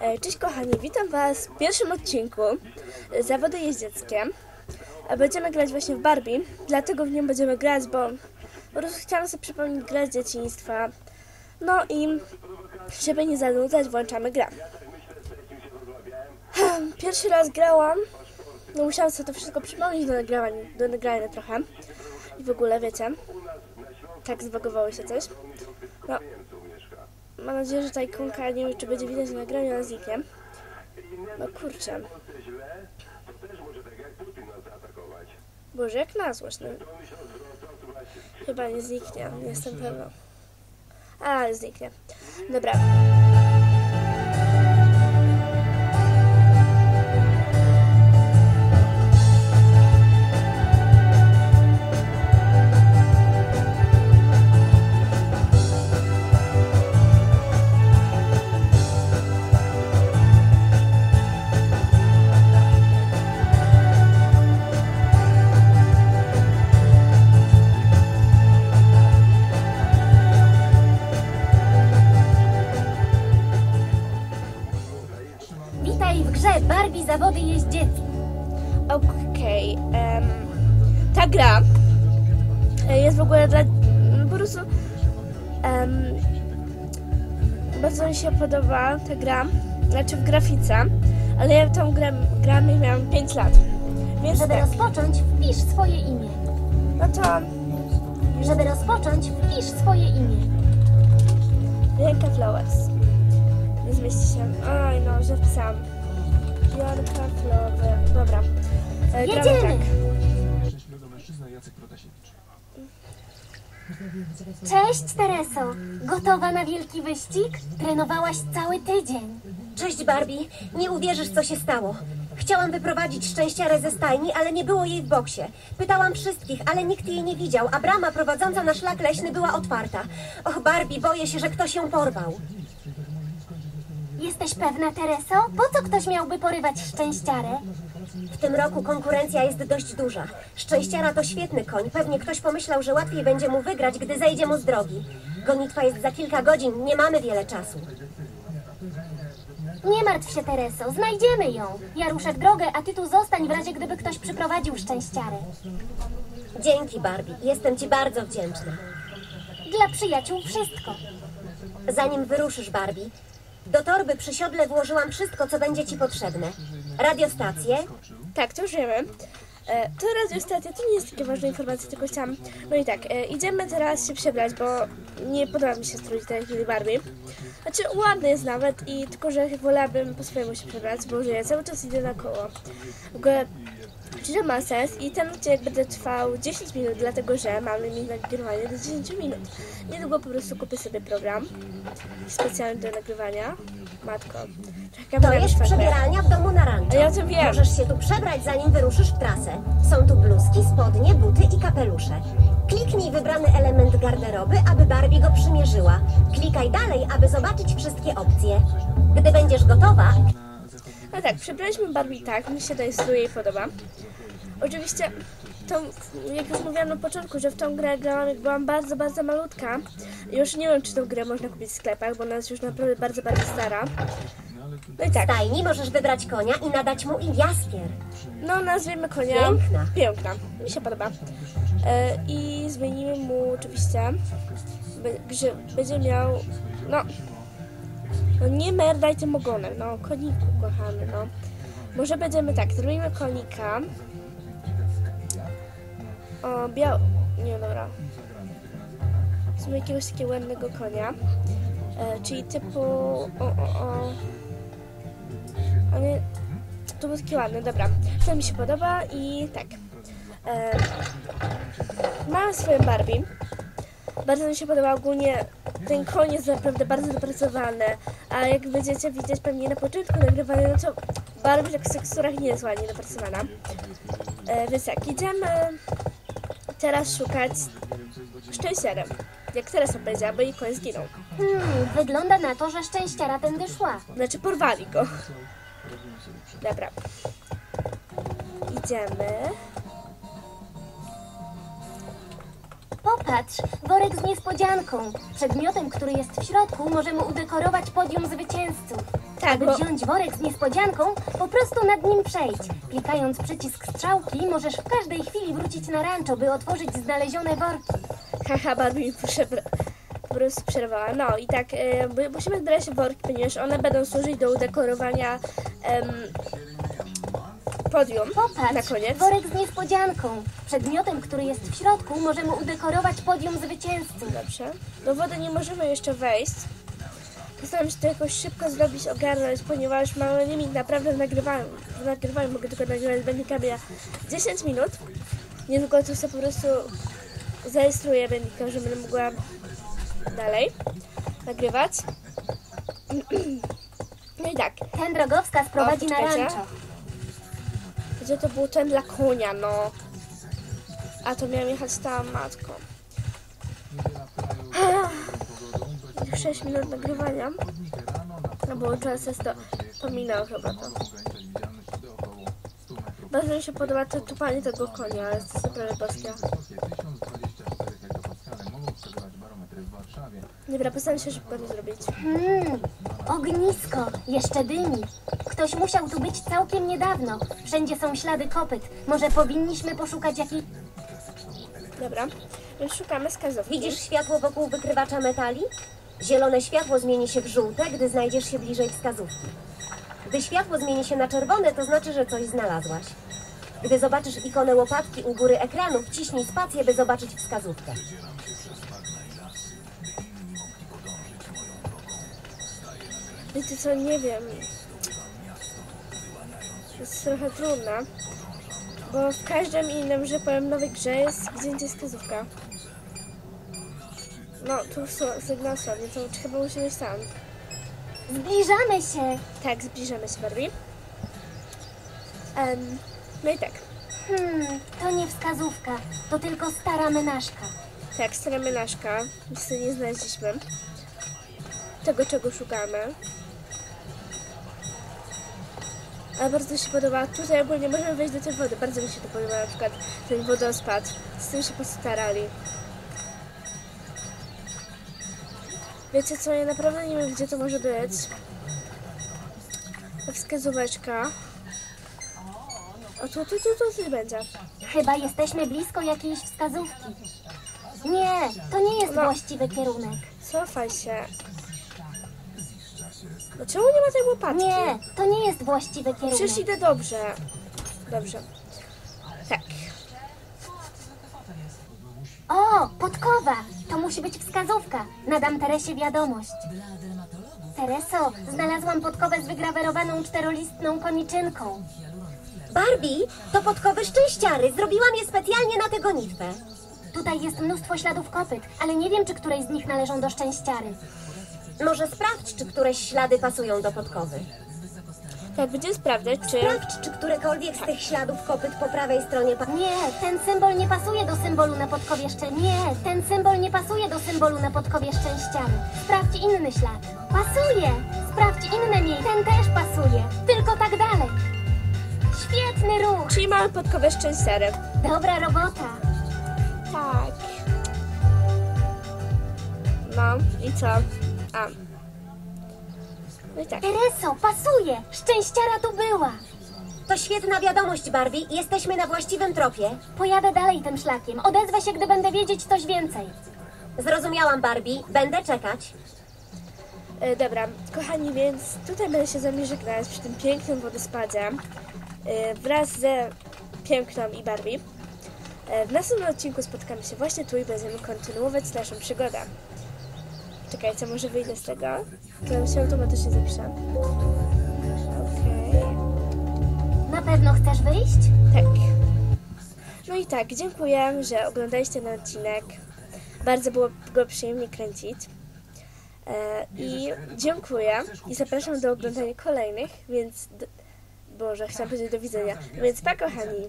E, Cześć kochani, witam Was w pierwszym odcinku e, Zawody jeździeckie. E, Będziemy grać właśnie w Barbie, dlatego w nią będziemy grać, bo po prostu chciałam sobie przypomnieć grę z dzieciństwa. No i żeby nie zanudzać, włączamy grę. Pierwszy raz grałam, no musiałam sobie to wszystko przypomnieć do nagrania, do nagrania trochę. I w ogóle, wiecie, tak zbagowało się coś. No, Mam nadzieję, że ta ikonka, nie wiem czy będzie widać na nagraniu, ale zniknie. No kurczę. Boże, jak na złość, no. Chyba nie zniknie, nie jestem pewna. A, zniknie. Dobra. Barbie Zawody Jeździeckie. Okej. em, ta gra e, jest w ogóle dla... m, Po prostu... em, bardzo mi się podoba ta gra, znaczy w grafice, ale ja tą grę gram i miałam 5 lat. Więc Żeby tak, rozpocząć, wpisz swoje imię. no to Żeby rozpocząć, wpisz swoje imię. Bianca Flowers. Nie zmieści się. Oj no, że wpisałam. Flowers. Dobra. E, Jedziemy! tak. Szczęśliwego mężczyzna Jacek Protasiewicz. Cześć Tereso. Gotowa na wielki wyścig? Trenowałaś cały tydzień. Cześć Barbie, nie uwierzysz co się stało. Chciałam wyprowadzić szczęściarę ze stajni, ale nie było jej w boksie. Pytałam wszystkich, ale nikt jej nie widział, a brama prowadząca na szlak leśny była otwarta. Och Barbie, boję się, że ktoś ją porwał. Jesteś pewna, Tereso? Po co ktoś miałby porywać szczęściarę? W tym roku konkurencja jest dość duża. Szczęściara to świetny koń. Pewnie ktoś pomyślał, że łatwiej będzie mu wygrać, gdy zejdzie mu z drogi. Gonitwa jest za kilka godzin, nie mamy wiele czasu. Nie martw się, Tereso. Znajdziemy ją. Ja ruszę w drogę, a ty tu zostań w razie, gdyby ktoś przyprowadził szczęściarę. Dzięki Barbie, jestem ci bardzo wdzięczna. Dla przyjaciół wszystko. Zanim wyruszysz Barbie, do torby przy siodle włożyłam wszystko, co będzie ci potrzebne. Radiostację, Tak, to już wiemy. E, to radiostacja to nie jest takie ważne informacje, tylko chciałam... No i tak, e, idziemy teraz się przebrać, bo nie podoba mi się strój tak jak Barbie. Znaczy, ładny jest nawet, i tylko, że wolałabym po swojemu się przebrać, bo że ja cały czas idę na koło. W ogóle, czy to ma sens? I ten odcinek będzie trwał 10 minut, dlatego że mamy mi nagrywanie do 10 minut. Niedługo po prostu kupię sobie program specjalny do nagrywania. Matko, to jest przebieralnia w domu na rancho. ja o tym wiem. Możesz się tu przebrać, zanim wyruszysz w trasę. Są tu bluzki, spodnie, buty i kapelusze. Kliknij wybrany element garderoby, aby Barbie go przymierzyła. Klikaj dalej, aby zobaczyć wszystkie opcje. Gdy będziesz gotowa, No tak, przebraliśmy Barbie tak, mi się ten strój jej podoba. Oczywiście, tą, jak już mówiłam na początku, że w tą grę grałam jak byłam bardzo, bardzo malutka. Już nie wiem, czy tą grę można kupić w sklepach, bo ona jest już naprawdę bardzo, bardzo stara. No i w tak, stajni możesz wybrać konia i nadać mu im jaskier. no nazwiemy konia. Piękna. Piękna, mi się podoba. E, I zmienimy mu oczywiście, że będzie miał, no, no nie merdaj tym ogonem, no koniku kochany, no. Może będziemy tak, zrobimy konika. O, biał... Nie, dobra. Zrobimy jakiegoś takiego ładnego konia. E, czyli typu... O, o, o. A nie... To był taki ładny, dobra. To mi się podoba i tak. E, mam swoją Barbie. Bardzo mi się podoba ogólnie. Ten koń jest naprawdę bardzo dopracowany. A jak będziecie widzieć pewnie na początku nagrywania, no to tak w teksturach nie jest ładnie dopracowana. E, więc tak, idziemy teraz szukać szczęściarem. Jak teraz powiedziała, bo jej koń zginął. Hmm, wygląda na to, że szczęściara tędy szła. Znaczy porwali go. Dobra. Idziemy. Popatrz, worek z niespodzianką. Przedmiotem, który jest w środku, możemy udekorować podium zwycięzców. Tak, Aby bo wziąć worek z niespodzianką, po prostu nad nim przejdź. Klikając przycisk strzałki, możesz w każdej chwili wrócić na rancho, by otworzyć znalezione worki. haha, Barbie mi prostu przerwała. No i tak, e, my musimy zbierać worki, ponieważ one będą służyć do udekorowania em, podium na Popatrz, koniec. worek z niespodzianką. Przedmiotem, który jest w środku, możemy udekorować podium zwycięzcy. Dobrze. Do wody nie możemy jeszcze wejść. Postaram się to jakoś szybko zrobić, ogarnąć, ponieważ mamy limit naprawdę. W nagrywaniu mogę tylko nagrywać będnikami na 10 minut. Niedługo to sobie po prostu zarejestruję będnika, że będę mogła dalej nagrywać. No i tak, Ten drogowskaz prowadzi O, na rancho. Gdzie to był ten dla konia, no. A to miałam jechać tam matką. Już 6 minut nagrywania. No bo czas jest to pominął chyba to. Bardzo mi się podoba to tupanie tego konia, ale jest to naprawdę boskie. Dobra, postaram się szybko to zrobić. Hmm, ognisko, jeszcze dymi. Ktoś musiał tu być całkiem niedawno. Wszędzie są ślady kopyt. Może powinniśmy poszukać jakiej... Dobra, więc szukamy wskazówki. Widzisz światło wokół wykrywacza metali? Zielone światło zmieni się w żółte, gdy znajdziesz się bliżej wskazówki. Gdy światło zmieni się na czerwone, to znaczy, że coś znalazłaś. Gdy zobaczysz ikonę łopatki u góry ekranu, wciśnij spację, by zobaczyć wskazówkę. Wiecie co, nie wiem. Jest trochę trudne. Bo w każdym innym, że powiem, nowej grze jest gdzie indziej wskazówka. No, tu są sygnał słabnie, to chyba musi być tam. Zbliżamy się. Tak, zbliżamy się Barbie. Em, no i tak. Hmm, to nie wskazówka. To tylko stara menażka. Tak, stara menażka. Niestety nie znaleźliśmy tego, czego szukamy. Ale bardzo mi się podoba. Tutaj ogólnie możemy wejść do tej wody. Bardzo mi się to podoba, na przykład ten wodospad. Z tym się postarali. Wiecie co, ja naprawdę nie wiem, gdzie to może być. Ta wskazóweczka. O, tu, tu, tu, tu coś będzie. Chyba jesteśmy blisko jakiejś wskazówki. Nie, to nie jest No. właściwy kierunek. Cofaj się. Dlaczego nie ma tej łopatki? Nie, to nie jest właściwy kierunek. Przecież idę dobrze. Dobrze. Tak. O, podkowa! To musi być wskazówka. Nadam Teresie wiadomość. Tereso, znalazłam podkowę z wygrawerowaną czterolistną koniczynką. Barbie, to podkowy szczęściary. Zrobiłam je specjalnie na tę gonitwę. Tutaj jest mnóstwo śladów kopyt, ale nie wiem, czy któreś z nich należą do szczęściary. Może sprawdź, czy któreś ślady pasują do podkowy. Tak, będziemy sprawdzać, czy... Sprawdź, czy którekolwiek z tych śladów kopyt po prawej stronie pa- Nie, ten symbol nie pasuje do symbolu na podkowie szczę... Nie, ten symbol nie pasuje do symbolu na podkowie szczęściary. Sprawdź inny ślad. Pasuje! Sprawdź inne miejsce. Ten też pasuje. Tylko tak dalej. Świetny ruch. Czyli mamy podkowę szczęściary. Dobra robota. Tak. No i co? A. No i tak. Tereso, pasuje. Szczęściara tu była. To świetna wiadomość, Barbie. Jesteśmy na właściwym tropie. Pojadę dalej tym szlakiem. Odezwę się, gdy będę wiedzieć coś więcej. Zrozumiałam, Barbie. Będę czekać. E, dobra, kochani, więc tutaj będę się z wami żegnać przy tym pięknym wodospadzie e, wraz ze Piękną i Barbie. E, w następnym odcinku spotkamy się właśnie tu i będziemy kontynuować naszą przygodę. Czekajcie, może wyjdę z tego? To się automatycznie zapisze. Okej. Na pewno chcesz wyjść? Tak. No i tak, dziękuję, że oglądaliście ten odcinek. Bardzo było go przyjemnie kręcić. E, I dziękuję i zapraszam do oglądania kolejnych, więc... Do, Boże, chciałam powiedzieć do widzenia. Więc pa kochani!